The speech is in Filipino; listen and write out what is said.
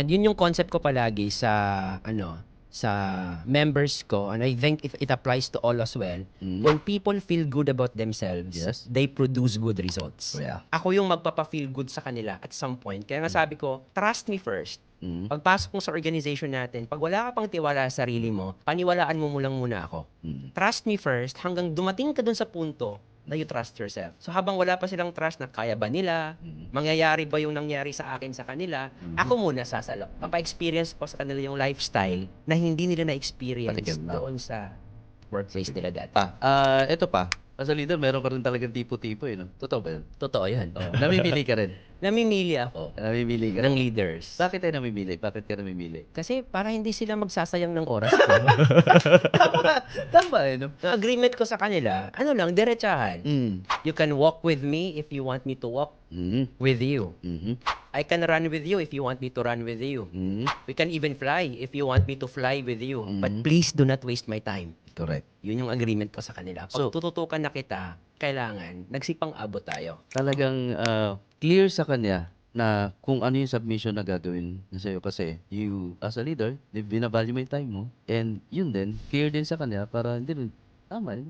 And yun yung concept ko palagi sa ano sa members ko and I think if it applies to all as well. Mm. When people feel good about themselves, Yes. they produce good results. Yeah. Ako yung magpapa-feel good sa kanila at some point. Kaya nga sabi ko, trust me first. Mm. Pagpasok mo sa organization natin, pag wala ka pang tiwala sa sarili mo, paniwalaan mo mo lang muna ako. Mm. Trust me first hanggang dumating ka dun sa punto na you trust yourself. So habang wala pa silang trust na kaya ba nila, Mm. mangyayari ba yung nangyari sa akin sa kanila, Mhm. ako muna sasalo. Papa-experience ko sa kanila yung lifestyle na hindi nila na-experience Patikim doon sa workplace nila dati. Pa, ah, eto pa. As a leader, meron ka rin talagang tipo-tipo eh, no? Totoo ba yun? Totoo yan. Oh, namimili ka rin. Namimili ako Namimili ka ng leaders. Bakit tayo namimili? Bakit ka namimili? Kasi para hindi sila magsasayang ng oras ko. Tama, tama eh, no? Agreement ko sa kanila, ano lang, diretsahan. Mm. You can walk with me if you want me to walk Mm. with you. Mm-hmm. I can run with you if you want me to run with you. Mm. We can even fly if you want me to fly with you. But Mhm. please do not waste my time. Correct. Yun yung agreement ko sa kanila. Pag So- tututukan na kita, kailangan nagsipang abot tayo. Talagang ah, clear sa kanya na kung ano yung submission na gagawin na sa'yo kasi you as a leader, di- binavalue mo yung time mo and yun din, clear din sa kanya para hindi rin tama yun.